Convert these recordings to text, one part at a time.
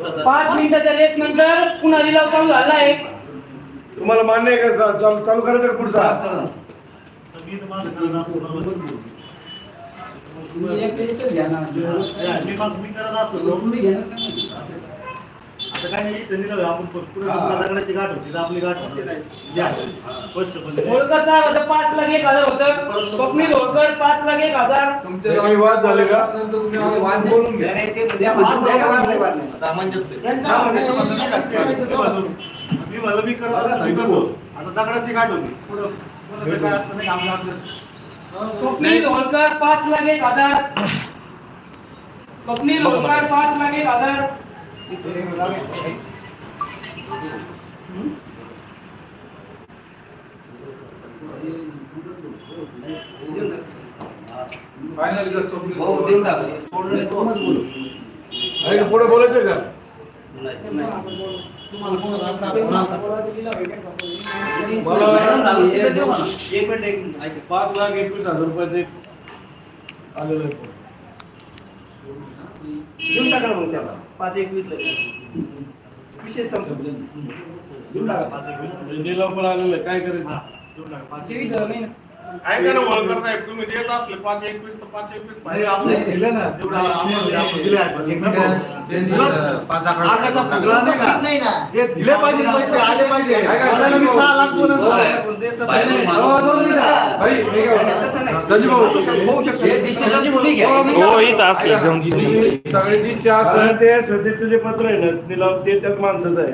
पाच मिनिटाच्या रेस्ट नंतर पुन्हा लिलाव चालू झाला आहे. तुम्हाला मान्य आहे का? चा- चालू चालू करायचं का पुढचा. नाही आपण पुढे दगडाची गाठ होती तर आपली गाठ होती. जी आहे. स्पष्टपणे होळकरचा होतं पाच लाख एक हजार होतं. स्वप्नील होळकर पाच लाख एक हजार. तुमचे काही वाद झाले का? बोलून घ्या. सामंजस्य. मी मला मी करत असतो, मी करतो. आता दगडाची गाठ होती. पुढं पुढं ते काय असतं नाही आमचं आमचं स्वप्नील होळकर पाच लाख एक हजार. स्वप्नील होळकर पाच लाख एक हजार. फायनल कर स्वप्नील हो देऊन टाकले आणि पुढे बोलायचं का एक मिनिट एक मिनिट पाच लाख एकवीस हजार रुपयाचे आलेलं आहे पण. देऊन टाका मग त्याला. पाच एकवीस ला विषय संपला देऊन टाका. पाच एकवीस म्हणजे पण आलेलं काय करायचं? देऊन टाका पाच एकवीस नाही ना. साहेब तुम्ही देत असले पाच एकवीस तर पाच एकवीस नाही, आपण दिलं ना जेवढं आपण आपण दिले आहे एक नको. मिनिट. बस, पाच आकडे. आकाचा फुगला नाही का? जे दिले पाहिजे पैसे आले पाहिजे काय काय? कोणाला मी सहा लाख बोलत सहा लाख बोलते, तसं बाहेरून नाही. माणूस- हो, दोन मिनिटं. भाई, हे काय? तसं नाही. संजू भाऊ. होऊ शकतं. हे decision तुम्ही घ्या. हो इथं असले सगळ्याची सर ते सध्याचं जे पत्र आहे ना निलाव ते त्याच माणसाचं आहे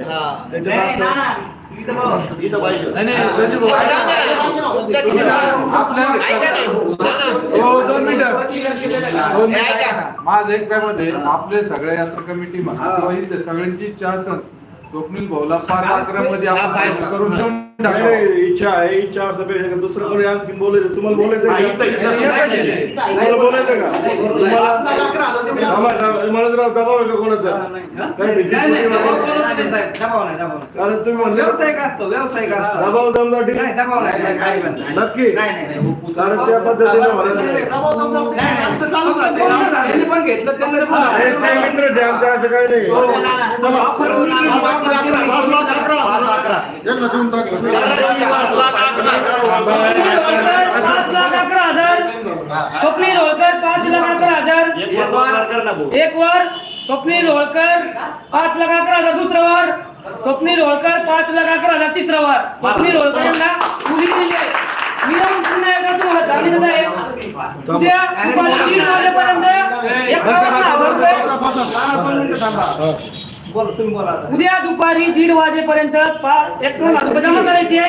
त्याच्यात नाही. नाही ना, ना. हो दोन मिनिटं. माझं एक काय मत आहे आपले सगळ्या यात्रा कमिटी सगळ्यांची इच्छा असेल स्वप्नील भाऊला अकरामध्ये हा, आपण? करून इच्छा आहे इच्छा दुसरं कोणी आणखी बोलायचं तुम्हाला बोलायचं हा, का? तुम्हाला बोलायचं तुम्हाला मला जरा दबाव आहे कोणाचा हा? कारण तुम्ही व्यावसायिक असतो व्यावसायिक असतो दबाव दमदाटी नाही दबाव. नक्की? नाही नाही नाही. कारण त्या पद्धतीने पण घेतलं हा, हे असं काही नाही अकरा. यांना देऊन. स्वप्नील होळकर पाच लाख अकरा हजार. स्वप्नील होळकर पाच लाख अकरा हजार. एक वर स्वप्नील होळकर पाच लाख अकरा हजार दुसरं वर. स्वप्नील होळकर पाच लाख अकरा हजार तिसरं वर. स्वप्नील होळकरांना मुली दिली आहे. नियम पुन्हा एकदा तुम्हाला सांगितलं आहे. उद्या दुपारी तीन वाजेपर्यंत एकावन्न हजार रुपये बोल तुम्ही बोला आता. उद्या दुपारी दीड वाजेपर्यंत पा- हजार रुपये जमा करायचे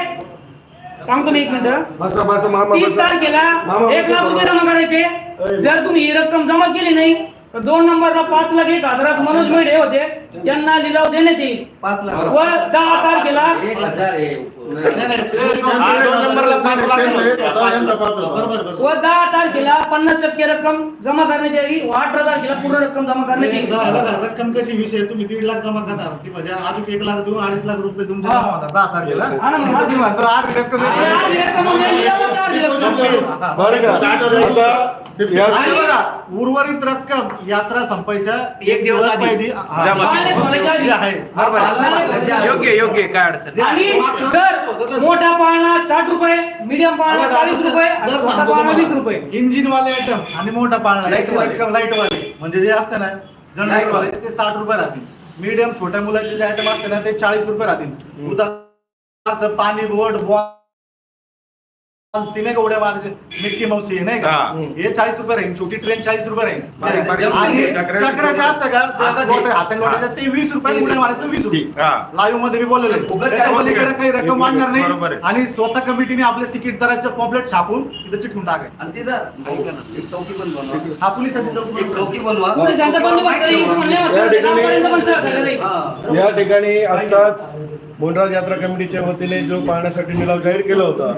सांगतो मी एक मिनिट. बसा बसा मामा तीस बसा. तारखेला मामा, एक लाख रुपये जमा करायचे. जर तुम्ही ही रक्कम जमा केली नाही तर दोन नंबरला पाच लाख एक हजारात मनोज मेढे होते. त्यांना लिलाव देण्यात येईल. पाच लाख. व दहा तारखेला हा, लाख व दहा तारखेला पन्नास टक्के रक्कम जमा करण्यात यावी. व अठरा तारखेला पूर्ण रक्कम जमा करण्यात येईल. एकदा बघा, रक्कम कशी विषय तुम्ही दीड लाख जमा करणार. ती म्हणजे अजून एक लाख देऊ अडीच लाख रुपये तुमच्या. जमा होतात दहा तारखेला. मग. आठ रक्कम. बरं का? आणि बघा उर्वरित रक्कम यात्रा संपायच्या एक दिवस आधी. पहिली हा, मान्य होण्याच्या आधी. जी आहे बरोबर आहे. योग्य योग्य काय अडचण आणि दर. मोठा पाळणा साठ रुपये मीडियम पाळणा चाळीस रुपये आणि दर छोटा सांगतो पाळणा वीस. रुपये इंजिन वाले आयटम आणि मोठा पाळणा Light याची वाले. रक्कम लाइट वाले म्हणजे जे असते ना जनरेटर वाले ते साठ रुपये राहतील मीडियम छोट्या मुलाचे जे आयटम असते ना ते चाळीस रुपये राहतील उदाहरणार्थ पाणी बोट बॉल सिने उड्या मारायचे. मिल्की मावशी हे नाही का? हा. हे चाळीस रुपये राहील छोटी ट्रेन चाळीस रुपये बारीक- राहील बारीक आणि चक्र- चक्र जे असतं का ते वीस रुपये उड्या मारायचं वीस रुपये. हा. लाईव्हमध्ये मी बोललेलो आहे. उगाच त्याच्यामध्ये चाळीस इकडे काही रक्कम वाढणार बरोबर नाही. आहे. आणि स्वतः कमिटीने आपल्या तिकीट दराचं पॉपलेट छापून तिथे चिटकून टाकायचं. आणि तिथं ऐका ना, एक चौकी पण बनवा. हा पोलिसांची चौकी एक चौकी बनवा. पोलिसांचा बंदोबस्त करेल, म्हणले या ठिकाणी- गावकऱ्यांचा पण सहकार्य करेल. हा. या ठिकाणी आताच मोंढराज यात्रा कमिटीच्या वतीने जो पाहण्यासाठी निलाव जाहीर केला होता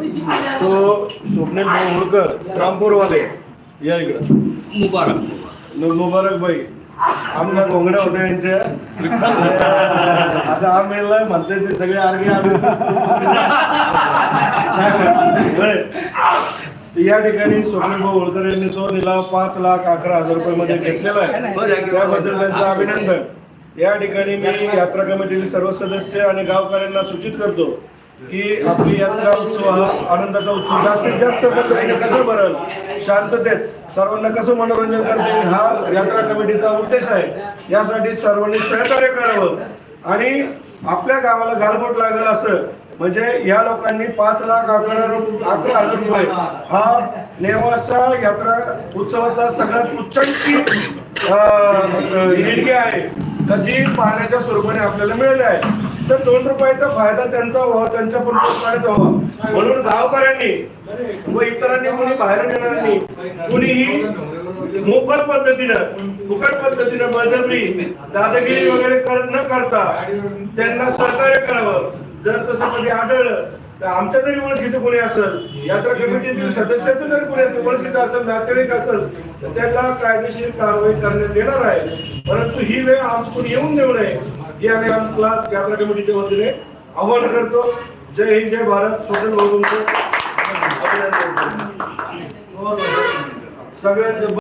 तो स्वप्नील भाऊ होळकर रामपूरवाले या इकडं. मुबारक. न- मुबारक भाई आमच्या घोंगड्या होत्या यांच्या आता आम्हाला म्हणते ते सगळे आर्गे आले. होय. या ठिकाणी स्वप्नील भाऊ होळकर यांनी तो निलाव पाच लाख अकरा हजार रुपये मध्ये घेतलेला आहे त्याबद्दल त्यांचं अभिनंदन. या ठिकाणी मी यात्रा कमिटीतील सर्व सदस्य आणि गावकऱ्यांना सूचित करतो की आपली यात्रा उत्सव हा आनंदाचा उत्सव. जास्तीत जास्त पद्धतीने कसं भरल शांततेत सर्वांना कसं मनोरंजन करता येईल हा यात्रा कमिटीचा उद्देश आहे. यासाठी सर्वांनी सहकार्य करावं आणि आपल्या गावाला गालबोट लागेल असं म्हणजे या लोकांनी पाच लाख अकरा अकरा हजार रुपये हा नेवासा यात्रा उत्सवाचा सगळ्यात उच्चांकी अं, देणगी आहे. का जी पाण्याच्या स्वरूपाने आपल्याला मिळाली आहे तर दोन रुपयाचा फायदा त्यांचा व्हावा त्यांच्या पुरस्काराचा व्हावा. म्हणून गावकऱ्यांनी व इतरांनी कोणी येणार नाही कुणीही मोफत पद्धतीनं फुकट पद्धतीनं बळजबरी दादागिरी वगैरे कर न करता त्यांना सहकार्य करावं. जर तसं कधी आढळलं तर आमच्या जरी ओळखीचं कोणी असेल यात्रा कमिटीतील सदस्याचं जर कोणी ओळखीचं असेल नातेवाईक असेल तर त्याला कायदेशीर कारवाई करण्यात येणार आहे. परंतु ही वेळ आमकून येऊन देऊ नये ही आम्ही आमला यात्रा कमिटीच्या वतीने आव्हान करतो. जय हिंद जय भारत. स्वतंत्र भाऊ सगळ्यांचं